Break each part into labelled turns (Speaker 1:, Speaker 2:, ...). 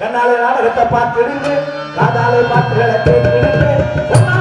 Speaker 1: கண்ணாலே நாடகத்தை பார்த்திருந்து காதாலே பாட்டுகளை கேட்டிருந்து சொன்னா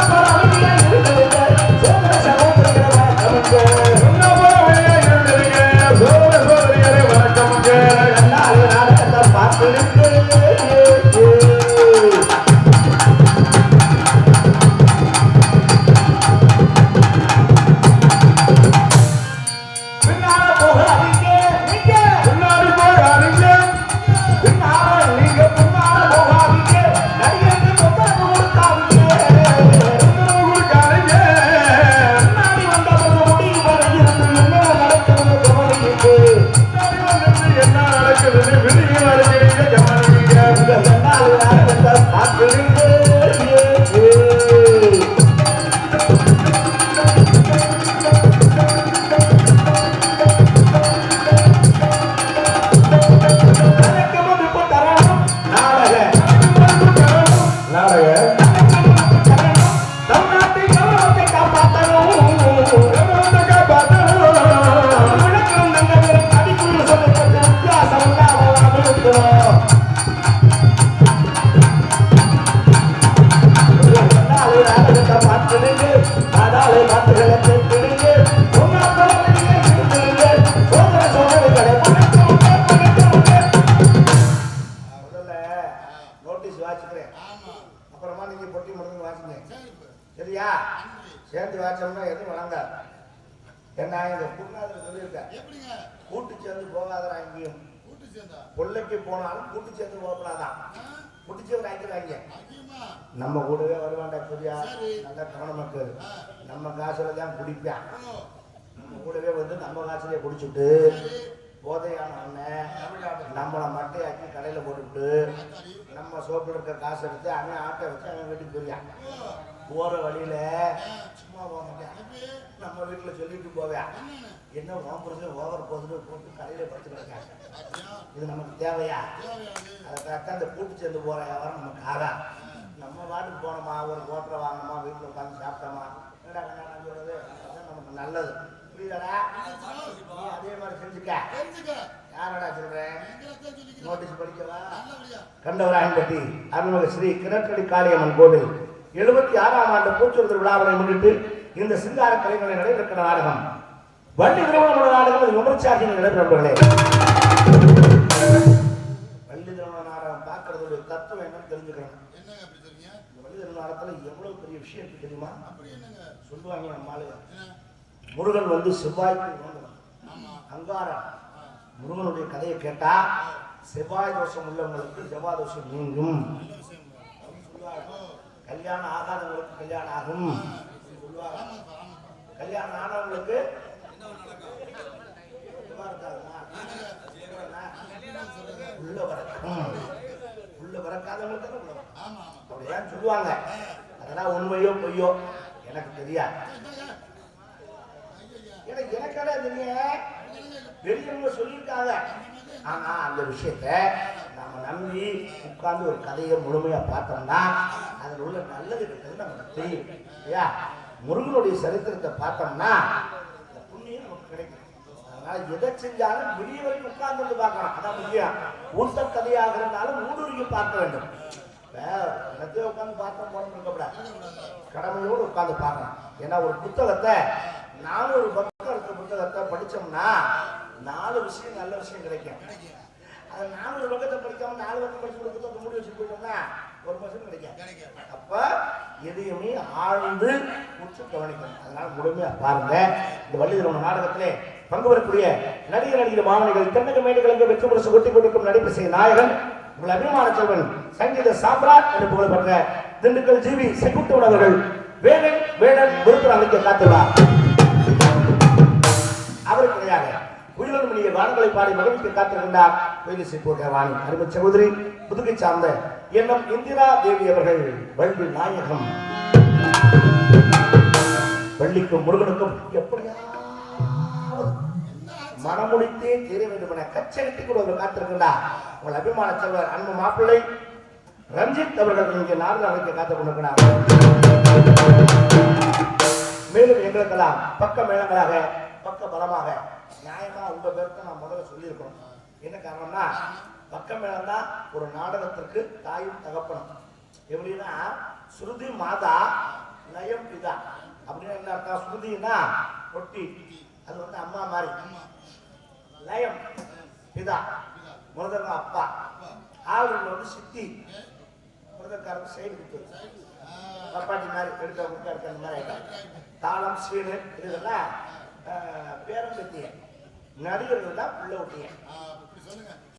Speaker 1: நோட்டீஸ் வாசிக்கிறேன் அப்புறமா நீங்க பொட்டி முடிஞ்சு வாசிங்க சரியா? சேர்ந்து வாச்சோம்னா எதுவும் வழங்காது என்ன இந்த குருநாதர் சொல்லியிருக்கேன் கூட்டு சேர்ந்து போகாதரா எங்கேயும் கொள்ளைக்கு போனாலும் கூட்டு சேர்ந்து போகக்கூடாதான். முடிச்சவர் ஆக்கிறாங்க நம்ம கூடவே வருவாண்டா சரியா நல்ல கவனமாக்கு நம்ம காசுல தான் குடிப்பேன் நம்ம கூடவே வந்து நம்ம காசுலயே குடிச்சுட்டு போதையான அண்ணன் நம்மளை மட்டையாக்கி கடையில் போட்டுவிட்டு நம்ம சோப்பில் இருக்க காசு எடுத்து அவன் ஆட்டை வச்சு அவன் வீட்டுக்கு போயான் போகிற வழியில சும்மா போக மாட்டேன். நம்ம வீட்டில் சொல்லிட்டு போவேன். என்ன ஓம்புறது ஓவர் போதுன்னு போட்டு கடையில் படுத்து இது நமக்கு தேவையா? அதை கரெக்டாக அந்த கூட்டு சேர்ந்து போகிற வியாபாரம் நமக்கு ஆதா நம்ம வாட்டுக்கு போனோமா? ஒரு ஹோட்டலை வாங்கினோமா? வீட்டில் உட்காந்து சாப்பிட்டோமா? என்னடா கண்ணா நமக்கு நல்லது. புரியுதாடா? அதே மாதிரி செஞ்சுக்க. யாரடா சொல்றேன் நோட்டீஸ் படிக்கவா? கண்டவராயன்பட்டி அருள்மிகு ஸ்ரீ கிணற்றடி காளியம்மன் கோவில். எழுபத்தி ஆறாம் ஆண்டு பூச்சொருத்தர் விழாவினை முன்னிட்டு இந்த சிங்கார கலைஞரை நடைபெற்ற நாடகம். வண்டி திருமண நாடகம் இது விமர்சையாக நடைபெறவர்களே வள்ளி திருமண நாடகம் பார்க்கறதுடைய தத்துவம் என்னன்னு தெரிஞ்சுக்கணும். இந்த வள்ளி திருமண நாடகத்துல எவ்வளவு பெரிய விஷயம் தெரியுமா? சொல்லுவாங்க நம்ம ஆளுங்க முருகன் வந்து செவ்வாய்க்கு அங்காரம் முருகனுடைய கதையை கேட்டா செவ்வாய் தோஷம் உள்ளவங்களுக்கு செவ்வாய் தோஷம் நீங்கும் கல்யாணம் ஆகாதவங்களுக்கு கல்யாணம் ஆகும். சொல்லுவாங்க. கல்யாணம் ஆனவங்களுக்கு உள்ள வரக்கும் உள்ள வரக்காதவங்களுக்கு அப்படிதான் சொல்லுவாங்க. அதெல்லாம் உண்மையோ பொய்யோ எனக்கு தெரியாது. ஏன்னா எனக்கான தெரியும் பெரியவங்க சொல்லியிருக்காங்க. ஆனா அந்த விஷயத்த நம்ம நம்பி உட்கார்ந்து ஒரு கதையை முழுமையா பார்த்தோம்னா அதில் உள்ள நல்லது கெட்டது நமக்கு தெரியும். இல்லையா? முருகனுடைய சரித்திரத்தை பார்த்தோம்னா இந்த புண்ணியம் நமக்கு கிடைக்கும். அதனால எதை செஞ்சாலும் விடிய வரைக்கும் உட்கார்ந்து வந்து பார்க்கணும் அதான் முக்கியம். ஊட்ட கதையாக இருந்தாலும் ஊடுருவி பார்க்க வேண்டும். இடத்தையே உட்காந்து பார்த்தா போன இருக்கக்கூடாது. கடமையோடு உட்காந்து பார்க்கணும். ஏன்னா ஒரு புத்தகத்தை நானூறு பக்கம் இருக்க புத்தகத்தை படிச்சோம்னா நாலு விஷயம் நல்ல விஷயம் கிடைக்கும். அது நானூறு பக்கத்தை படிக்காம நாலு பக்கம் படிச்சு ஒரு புத்தகத்தை மூடி வச்சு போயிட்டோம்னா ஒரு பர்சன்ட் கிடைக்கும் அப்ப எதையுமே ஆழ்ந்து உற்று கவனிக்கணும். அதனால முழுமையா பாருங்க. இந்த வள்ளி திருமண நாடகத்திலே பங்கு பெறக்கூடிய நடிகர் நடிகர் மாமனிகள் தென்னக மேடைகளுக்கு வெற்றி முரசு கொட்டி கொடுக்கும் நடிப்பிசை நாயகன் உங்கள் அபிமான செல்வன் சங்கீத சாம்ராட் என்று புகழ்பெற்ற திண்டுக்கல் ஜிவி செங்குட்டுவன் அவர்கள் வேலன் வேலன் விருப்பம் அமைக்க காத்துள்ளார் அவருக்கு இணையாக குயிலன் மணியை வானங்களை பாடி மகிழ்ச்சி காத்திருக்கின்றார் வேலிசை போட்ட வாணி அருமை சகோதரி புதுகை சார்ந்த எண்ணம் இந்திரா தேவி அவர்கள் வள்ளி நாயகம். வள்ளிக்கும் முருகனுக்கும் எப்படியா மனமுடித்தே தீர வேண்டும் என கச்சகட்டி கூட அவர் காத்திருக்கின்றார். உங்கள் அபிமான செல்வர் அன்பு மாப்பிள்ளை ரஞ்சித் அவர்கள் இங்கே நாடு அழைக்க காத்துக் கொண்டிருக்கிறார். மேலும் எங்களுக்கெல்லாம் பக்க மேளங்களாக பக்க பலமாக நியாயமா உங்க பேருக்கு நான் முதல்ல சொல்லியிருக்கோம் என்ன காரணம்னா பக்கம் மேளம் தான் ஒரு நாடகத்திற்கு தாயும் தகப்பனும். எப்படின்னா ஸ்ருதி மாதா லயம் பிதா. அப்படின்னு என்ன அர்த்தம்? ஸ்ருதினா ஒட்டி அது வந்து அம்மா மாதிரி. லயம் பிதா. முதல்ல அப்பா. ஆளுநர் வந்து சித்தி. முதல்காரங்க சைடு கொடுத்து பப்பாட்டி மாதிரி எடுக்க முட்டை இருக்கிற மாதிரி தாளம் சீனு இதெல்லாம் பேரம்பத்தியன் நடிகர்கள் தான் உள்ள விட்டீங்க
Speaker 2: சொல்லுங்க.